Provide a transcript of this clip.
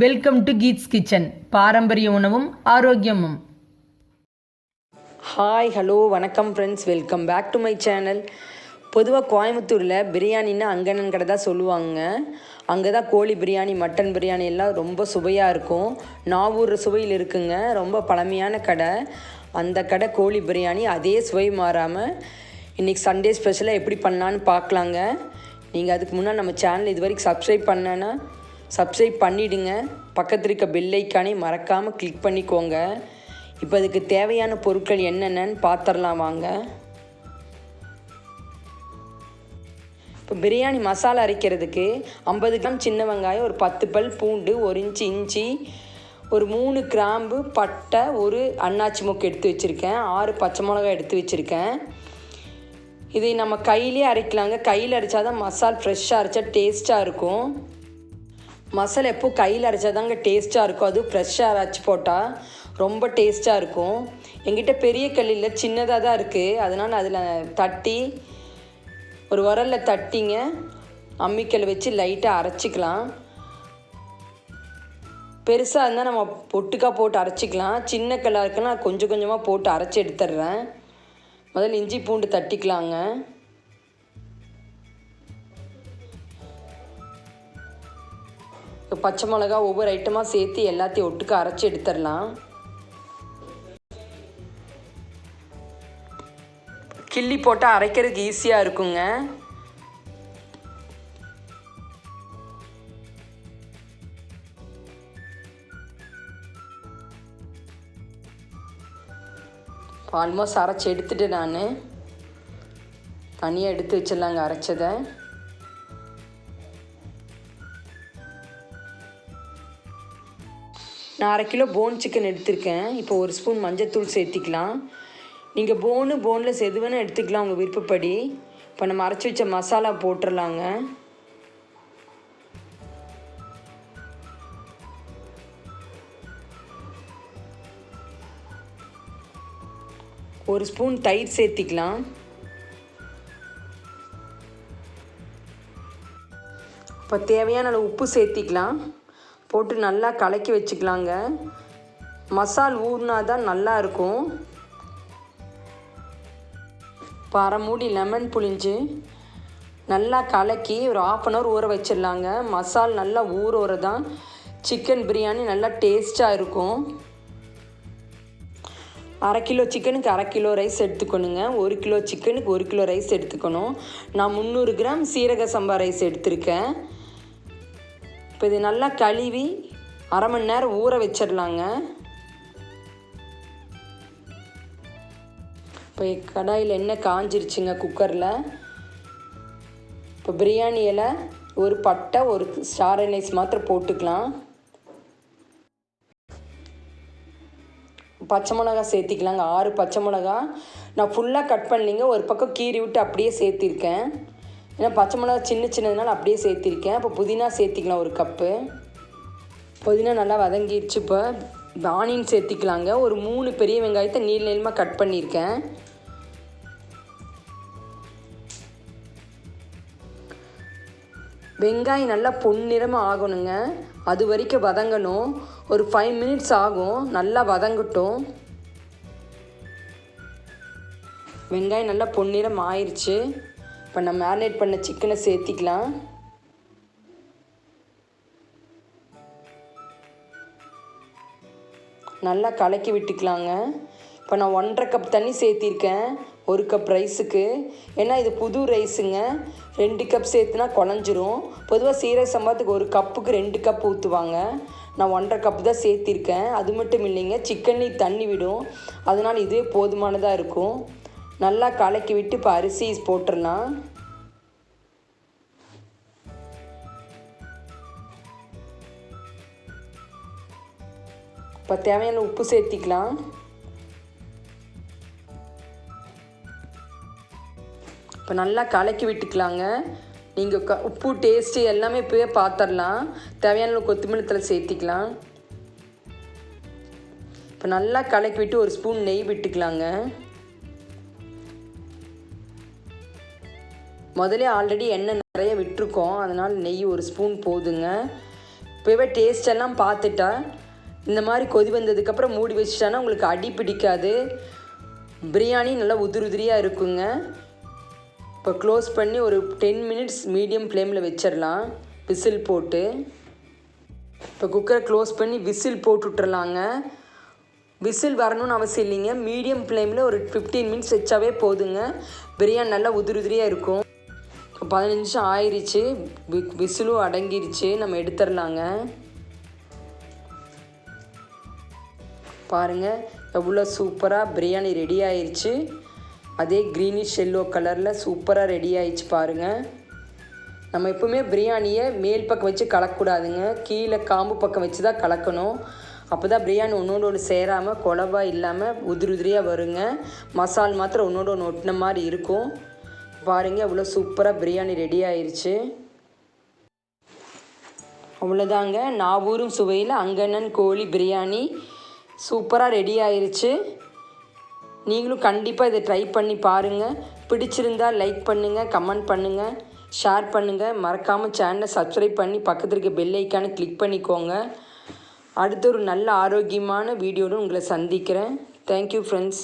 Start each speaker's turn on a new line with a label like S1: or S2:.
S1: Welcome to Keats kitchen பாரம்பரிய உணவும் ஆரோக்கியமும்.
S2: ஹாய் ஹலோ வணக்கம் friends welcome back to my channel பொதுவாக கோயம்புத்தூரில் பிரியாணின்னா அங்கனன் கடை தான் சொல்லுவாங்க. அங்கே தான் கோழி பிரியாணி மட்டன் பிரியாணி எல்லாம் ரொம்ப சுவையாக இருக்கும். நாவூர் சுவையில் இருக்குங்க. ரொம்ப பழமையான கடை. அந்த கடை கோழி பிரியாணி அதே சுவை மாறாமல் இன்றைக்கி சண்டே ஸ்பெஷலாக எப்படி பண்ணலான்னு பார்க்கலாங்க. நீங்கள் அதுக்கு முன்னாடி நம்ம சேனல் இது வரைக்கும் சப்ஸ்கிரைப் பண்ணேன்னா சப்ஸ்கிரைப் பண்ணிவிடுங்க பக்கத்தில் இருக்க பெல் மறக்காமல் கிளிக் பண்ணிக்கோங்க. இப்போ அதுக்கு தேவையான பொருட்கள் என்னென்னன்னு பார்த்துடலாம் வாங்க. இப்போ பிரியாணி மசாலா அரைக்கிறதுக்கு ஐம்பது கிராம் சின்ன வெங்காயம் ஒரு பத்து பல் பூண்டு ஒரு இன்ச்சு இஞ்சி ஒரு மூணு கிராம்பு பட்டை ஒரு அன்னாச்சி மூக்கு எடுத்து வச்சுருக்கேன். ஆறு பச்சை மிளகாய் எடுத்து வச்சுருக்கேன். இதை நம்ம கையிலே அரைக்கலாங்க. கையில் அரைச்சா தான் மசால் ஃப்ரெஷ்ஷாக அரைச்சா டேஸ்ட்டாக இருக்கும். மசாலா எப்போ கையில் அரைச்சா தாங்க டேஸ்ட்டாக இருக்கும். அதுவும் ஃப்ரெஷ்ஷாக அரைச்சி போட்டால் ரொம்ப டேஸ்ட்டாக இருக்கும். எங்கிட்ட பெரிய கல்லில் சின்னதாக தான் இருக்குது அதனால் அதில் தட்டி ஒரு உரலில் தட்டிங்க. அம்மிக்கல் வச்சு லைட்டாக அரைச்சிக்கலாம். பெருசாக இருந்தால் நம்ம பொட்டுக்காக போட்டு அரைச்சிக்கலாம். சின்ன கல்லாக இருக்குன்னா கொஞ்சம் கொஞ்சமாக போட்டு அரைச்சி எடுத்துடுறேன். முதல்ல இஞ்சி பூண்டு தட்டிக்கலாங்க. பச்சை மிளகா ஒவ்வொரு ஐட்டமாக சேர்த்து எல்லாத்தையும் ஒட்டுக்க அரைச்சி எடுத்துடலாம். கிள்ளி போட்டால் அரைக்கிறதுக்கு ஈஸியாக இருக்குங்க. ஆல்மோஸ்ட் அரைச்சி எடுத்துட்டு நான். தனியாக எடுத்து வச்சிடலாங்க அரைச்சதை. நான் அரை கிலோ போன் சிக்கன் எடுத்திருக்கேன். இப்போ ஒரு ஸ்பூன் மஞ்சத்தூள் சேர்த்திக்கலாம். நீங்கள் போனு போனில் எது வேணால் எடுத்துக்கலாம் உங்கள் விருப்பப்படி. இப்போ நம்ம அரைச்சி வச்ச மசாலா போட்டுடலாங்க ஒரு ஸ்பூன் தயிர் சேர்த்திக்கலாம். இப்போ தேவையான அளவு உப்பு சேர்த்திக்கலாம். போட்டு நல்லா கலக்கி வச்சுக்கலாங்க. மசால் ஊறினா தான் நல்லா இருக்கும். இப்போ மூடி லெமன் புளிஞ்சு நல்லா கலக்கி ஒரு ஆஃப் அன் ஹவர் ஊற வச்சிடலாங்க. மசால் நல்லா ஊற ஊற தான் சிக்கன் பிரியாணி நல்லா டேஸ்ட்டாக இருக்கும். அரை கிலோ சிக்கனுக்கு அரை கிலோ ரைஸ் எடுத்துக்கணுங்க. ஒரு கிலோ சிக்கனுக்கு ஒரு கிலோ ரைஸ் எடுத்துக்கணும். நான் முந்நூறு கிராம் சீரக சம்பா ரைஸ் எடுத்திருக்கேன். இப்போ இது நல்லா கழுவி அரை மணி நேரம் ஊற வச்சிடலாங்க. இப்போ கடாயில் எண்ணெய் காஞ்சிருச்சுங்க குக்கரில். இப்போ பிரியாணி இலை ஒரு பட்டை ஒரு ஸ்டார் நைஸ் மாத்திரம் போட்டுக்கலாம். பச்சை மிளகா சேர்த்திக்கலாங்க. ஆறு பச்சை மிளகா நான் ஃபுல்லாக கட் பண்ணலிங்க. ஒரு பக்கம் கீறி விட்டு அப்படியே சேர்த்திருக்கேன். ஏன்னா பச்சை மிளகா சின்ன சின்னதுனால அப்படியே சேர்த்திருக்கேன். இப்போ புதினா சேர்த்திக்கலாம் ஒரு கப்பு. புதினா நல்லா வதங்கிடுச்சு. இப்போ ஆனியன் சேர்த்திக்கலாங்க. ஒரு மூணு பெரிய வெங்காயத்தை நீள் நீளமாக கட் பண்ணியிருக்கேன். வெங்காயம் நல்லா பொன்னிறமாக ஆகணுங்க. அது வரைக்கும் வதங்கணும். ஒரு ஃபைவ் மினிட்ஸ் ஆகும். நல்லா வதங்கட்டும். வெங்காயம் நல்லா பொன்னிறம் ஆயிடுச்சு இப்போ நம்ம மேரினேட் பண்ண சிக்கனை சேர்த்திக்கலாம். நல்லா கலக்கி விட்டுக்கலாங்க. இப்போ நான் ஒன்றரை கப் தண்ணி சேர்த்திருக்கேன். ஒரு கப் ரைஸுக்கு ஏன்னா இது புது ரைஸுங்க ரெண்டு கப் சேர்த்துனா குழஞ்சிரும். பொதுவாக சீரக சம்பாத்துக்கு ஒரு கப்புக்கு ரெண்டு கப் ஊற்றுவாங்க நான் ஒன்றரை கப்பு தான் சேர்த்திருக்கேன். அது மட்டும் இல்லைங்க சிக்கன்லேயும் தண்ணி விடும். அதனால் இதுவே போதுமானதாக இருக்கும். நல்லா கலக்கி விட்டு இப்போ அரிசி போட்டுடலாம் இப்போ தேவையான உப்பு சேர்த்திக்கலாம். இப்போ நல்லா கலக்கி விட்டுக்கலாங்க. நீங்கள் க உப்பு டேஸ்ட்டு எல்லாமே இப்போவே பார்த்துடலாம் தேவையான கொத்தமல்லி தலை சேர்த்திக்கலாம். இப்போ நல்லா கலக்கி விட்டு ஒரு ஸ்பூன் நெய் விட்டுக்கலாங்க. முதலே ஆல்ரெடி எண்ணெய் நிறைய விட்டுருக்கோம். அதனால் நெய் ஒரு ஸ்பூன் போதுங்க. இப்போவே டேஸ்ட் எல்லாம் பார்த்துட்டா இந்த மாதிரி கொதி வந்ததுக்கப்புறம் மூடி வச்சிட்டானா உங்களுக்கு அடி பிடிக்காது. பிரியாணி நல்லா உதிரி உதிரியாக இருக்குங்க. இப்போ க்ளோஸ் பண்ணி ஒரு டென் மினிட்ஸ் மீடியம் ஃப்ளேமில் வச்சிடலாம் விசில் போட்டு. இப்போ குக்கரை க்ளோஸ் பண்ணி விசில் போட்டு விட்டுறலாங்க விசில் வரணும்னு அவசியம் இல்லைங்க. மீடியம் ஃப்ளேமில் ஒரு ஃபிஃப்டீன் மினிட்ஸ் வச்சாவே போதுங்க. பிரியாணி நல்லா உதிரி உதிரியாக இருக்கும். இப்போ பதினஞ்சு நிமிஷம் ஆயிடுச்சு வி- விசிலும் அடங்கிருச்சு. நம்ம எடுத்துடலாங்க பாருங்கள் எவ்வளோ சூப்பராக பிரியாணி ரெடி ஆயிடுச்சு அதே க்ரீனிஷ் எல்லோ கலரில் சூப்பராக ரெடி ஆயிடுச்சு பாருங்கள் நம்ம எப்பவுமே பிரியாணியை மேல் பக்கம் வச்சு கலக்கக்கூடாதுங்க. கீழே காம்பு பக்கம் வச்சு தான் கலக்கணும். அப்போ தான் பிரியாணி ஒன்றோடு ஒன்று சேராமல் குழவா இல்லாமல் உதிரி உதிரியாக வருங்க. மசால் மாத்திரம் ஒன்றோடு ஒன்று ஒட்டின மாதிரி இருக்கும். பாருங்கள் எவ்வளோ சூப்பராக பிரியாணி ரெடி ஆயிடுச்சு அவ்வளோதாங்க நாவூரும் சுவையில் அங்கண்ணன் கோழி பிரியாணி. சூப்பராக ரெடி ஆயிடுச்சு நீங்களும் கண்டிப்பாக இதை ட்ரை பண்ணி பாருங்கள் பிடிச்சிருந்தா லைக் பண்ணுங்கள் கமெண்ட் பண்ணுங்கள் ஷேர் பண்ணுங்கள் மறக்காமல் சேனலை சப்ஸ்கிரைப் பண்ணி பக்கத்தில் இருக்க பெல் ஐக்கானு கிளிக் பண்ணிக்கோங்க. அடுத்த ஒரு நல்ல ஆரோக்கியமான வீடியோடு உங்களை சந்திக்கிறேன். Thank you friends